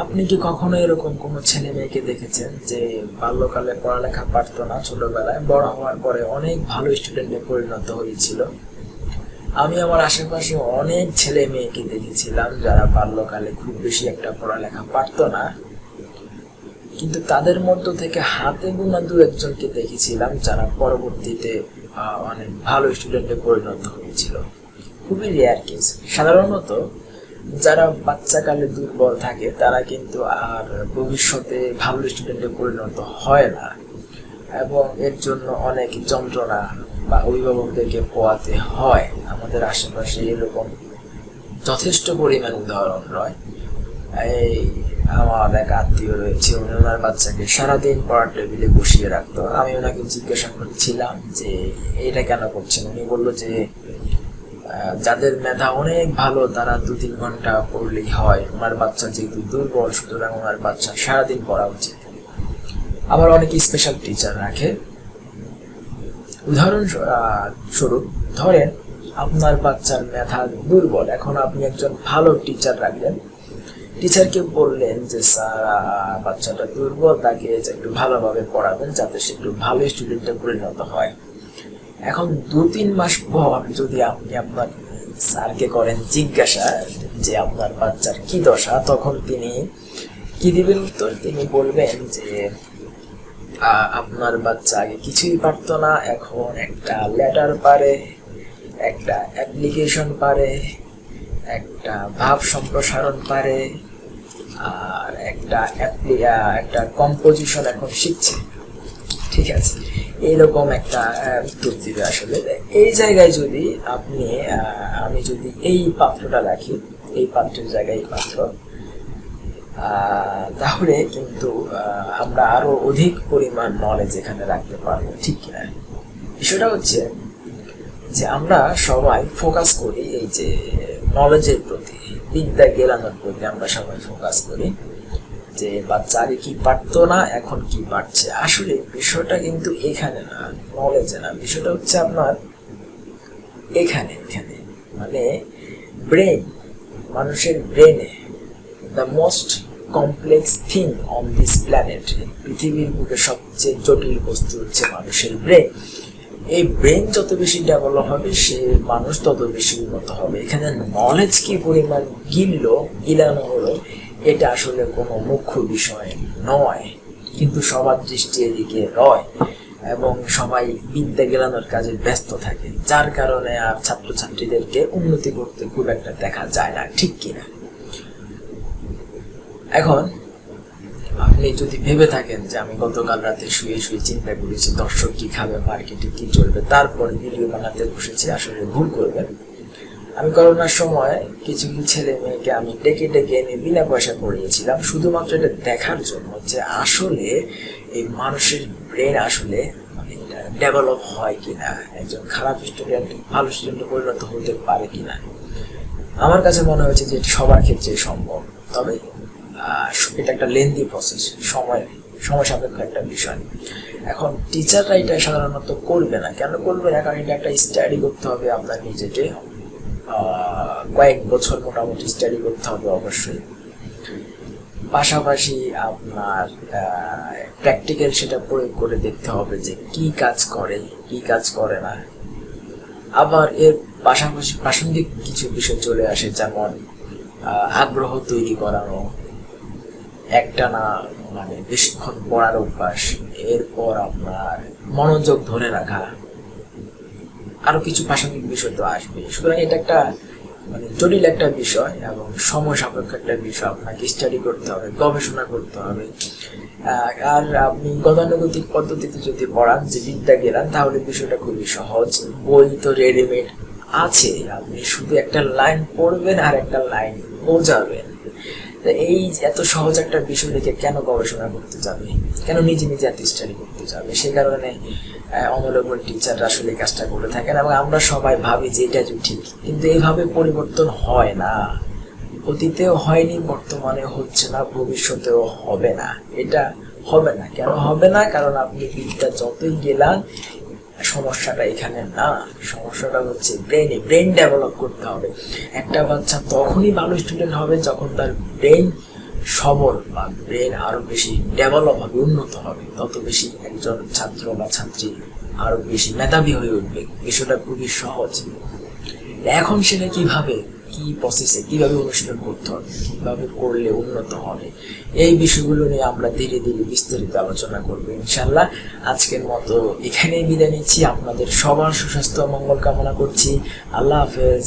আপনি কি কখনো এরকম কোনো ছেলে মেয়েকে দেখেছেন যে বাল্যকালে পড়ালেখা পারতো না ছোটবেলায়, বড় হওয়ার পরে অনেক ভালো স্টুডেন্টে পরিণত হয়েছিল? আমি আমার আশেপাশে অনেক ছেলে মেয়েকে দেখেছিলাম যারা বাল্যকালে খুব বেশি একটা পড়ালেখা পারতো না। কিন্তু তাদের মধ্য থেকে হাতে গোনা দু একজনকে দেখেছিলাম যারা পরবর্তীতে অনেক ভালো স্টুডেন্টে পরিণত হয়েছিল। খুবই রেয়ার কেস সাধারণত যারা বাচ্চাকালে দুর্বল থাকে, তারা কিন্তু আর ভবিষ্যতে ভালো স্টুডেন্টে পরিণত হয় না। এবং এর জন্য অনেক যন্ত্রণা বা অভিভাবকদেরকে পোয়াতে হয়। আমাদের আশেপাশে এরকম যথেষ্ট পরিমাণ উদাহরণ রয় এই আমার এক আত্মীয় রয়েছে, উনি ওনার বাচ্চাকে সারাদিন পড়ার টেবিলে বসিয়ে রাখতো। আমি ওনাকে জিজ্ঞাসা করছিলাম যে, এটা কেন করছেন? উনি বলল যে যাদের মেধা অনেক ভালো, তারা দু তিন ঘণ্টা পড়লেই হয়। ওনার বাচ্চা যেহেতু দুর্বল, সুতরাং ওনার বাচ্চা সারাদিন পড়া উচিত। আবার অনেক স্পেশাল টিচার রাখে। উদাহরণ স্বরূপ ধরেন আপনার বাচ্চার মেধা দুর্বল, এখন আপনি একজন ভালো টিচার রাখলেন। টিচারকে বললেন যে, স্যার বাচ্চাটা দুর্বল, তাকে একটু ভালোভাবে পড়াবেন, যাতে সে একটু ভালো স্টুডেন্টে পরিণত হয়। এখন দু তিন মাস পর যদি আপনি আপনার স্যারকে করেন জিজ্ঞাসা যে আপনার বাচ্চার কি দশা, তখন তিনি কি দিবেন উত্তর? তিনি বলবেন যে আপনার বাচ্চা আগে কিছুই পারতো না, এখন একটা লেটার পারে, একটা অ্যাপ্লিকেশন পারে, একটা ভাব সম্প্রসারণ পারে, আর একটা একটা কম্পোজিশন এখন শিখছে। ঠিক আছে। এইরকম একটা দিবে আসলে। এই জায়গায় যদি আপনি আমি যদি এই পাত্রটা রাখি, এই পাত্রের জায়গায় এই পাত্র তাহলে কিন্তু আমরা আরও অধিক পরিমাণ নলেজ এখানে রাখতে পারব, ঠিক কিনা? বিষয়টা হচ্ছে যে আমরা সবাই ফোকাস করি এই যে নলেজের প্রতি, বিদ্যা জ্ঞানের প্রতি আমরা সবাই ফোকাস করি। যে বাচ্চা কি পারতো না, এখন কি পারছে? আসলে বিষয়টা কিন্তু এখানে না নলেজে না। বিষয়টা হচ্ছে আপনার এখানে এখানে। মানে ব্রেন মানুষের ব্রেনে the most complex thing on this planet পৃথিবীর বুকে সবচেয়ে জটিল বস্তু হচ্ছে মানুষের ব্রেন এই ব্রেন যত বেশি ডেভেলপ হবে, সে মানুষ তত বেশি উন্নত হবে। এখানে নলেজ কি পরিমাণ গিললো, গিলানো এটা আসলে কোনো মুখ্য বিষয় নয়, কিন্তু সবার দৃষ্টি এদিকে রয় এবং সবাই বিদ্যা গেলানোর কাজে ব্যস্ত থাকে, যার কারণে আর ছাত্রছাত্রীদেরকে উন্নতি করতে খুব একটা দেখা যায় না, ঠিক কিনা? এখন, আপনি যদি ভেবে থাকেন যে আমি গতকাল রাতে শুয়ে শুয়ে চিন্তা করেছি, দর্শক কি খাবে, মার্কেটে কি চলবে, তারপর ভিডিও বানাতে বসেছি, আসলে ভুল করবেন। আমি করোনার সময় কিছু ছেলে মেয়েকে আমি ডেকে ডেকে এনে বিনা পয়সা পড়িয়েছিলাম শুধুমাত্র এটা দেখার জন্য যে আসলে এই মানুষের ব্রেন আসলে মানে ডেভেলপ হয় কিনা, একজন খারাপ স্টুডেন্ট ভালো স্টুডেন্টে পরিণত হতে পারে কিনা। আমার কাছে মনে হয়েছে যে সবার ক্ষেত্রে সম্ভব। তবে এটা একটা লেন্দি প্রসেস সময় সময় সাপেক্ষ একটা বিষয়। এখন টিচাররা এটা সাধারণত করবে না। কেন করবে না? কারণ এটা একটা স্টাডি করতে হবে আপনার নিজেকে। কয়েক বছর মোটামুটি স্টাডি করতে হবে অবশ্যই। পাশাপাশি আপনার প্র্যাকটিক্যাল সেটা প্রয়োগ করে দেখতে হবে যে কি কাজ করে, কি কাজ করে না। আবার এর পাশাপাশি প্রাসঙ্গিক কিছু বিষয় চলে আসে, যেমন আগ্রহ তৈরি করানো একটা না মানে বেশিক্ষণ পড়ার অভ্যাস, এরপর আপনার মনোযোগ ধরে রাখা আরও কিছু প্রাসঙ্গিক বিষয় তো আসবে। সুতরাং এটা একটা মানে জটিল একটা বিষয় এবং সময় সাপেক্ষ একটা বিষয়। আপনাকে স্টাডি করতে হবে, গবেষণা করতে হবে। আর আপনি গতানুগতিক পদ্ধতিতে যদি পড়ান, যে বিদ্যা গেলান তাহলে বিষয়টা খুবই সহজ। বই তো রেডিমেড আছে। আপনি শুধু একটা লাইন পড়বেন আর একটা লাইন বোঝাবেন। এই এত সহজ একটা বিষয় দেখে কেন গবেষণা করতে যাবে? কেন নিজে নিজে এত স্টাডি করতে যাবে? সে কারণে অনলেবল টিচাররা আসলে কাজটা করে থাকেন এবং আমরা সবাই ভাবি যে এটা যে ঠিক। কিন্তু এইভাবে পরিবর্তন হয় না। অতীতেও হয়নি, বর্তমানে হচ্ছে না, ভবিষ্যতেও হবে না। এটা হবে না। কেন হবে না? কারণ আপনি বিদ্যা যতই গেলাম সমস্যাটা এখানে না, সমস্যাটা হচ্ছে ব্রেনে ব্রেন ডেভেলপ করতে হবে। একটা বাচ্চা তখনই ভালো স্টুডেন্ট হবে যখন তার ব্রেন সবল বা ব্রেন আরও বেশি ডেভেলপ হবে, উন্নত হবে। তত বেশি একজন ছাত্র বা ছাত্রী আরও বেশি মেধাবী হয়ে উঠবে। বিষয়টা খুবই সহজ। এখন সেটা কীভাবে কি প্রসেসে কীভাবে অনুশীলন করতে হবে, কীভাবে করলে উন্নত হবে, এই বিষয়গুলো নিয়ে আমরা ধীরে ধীরে বিস্তারিত আলোচনা করব ইনশাল্লাহ আজকের মতো এখানেই বিদায় নিচ্ছি। আপনাদের সবার সুস্বাস্থ্য মঙ্গল কামনা করছি। আল্লাহ হাফেজ।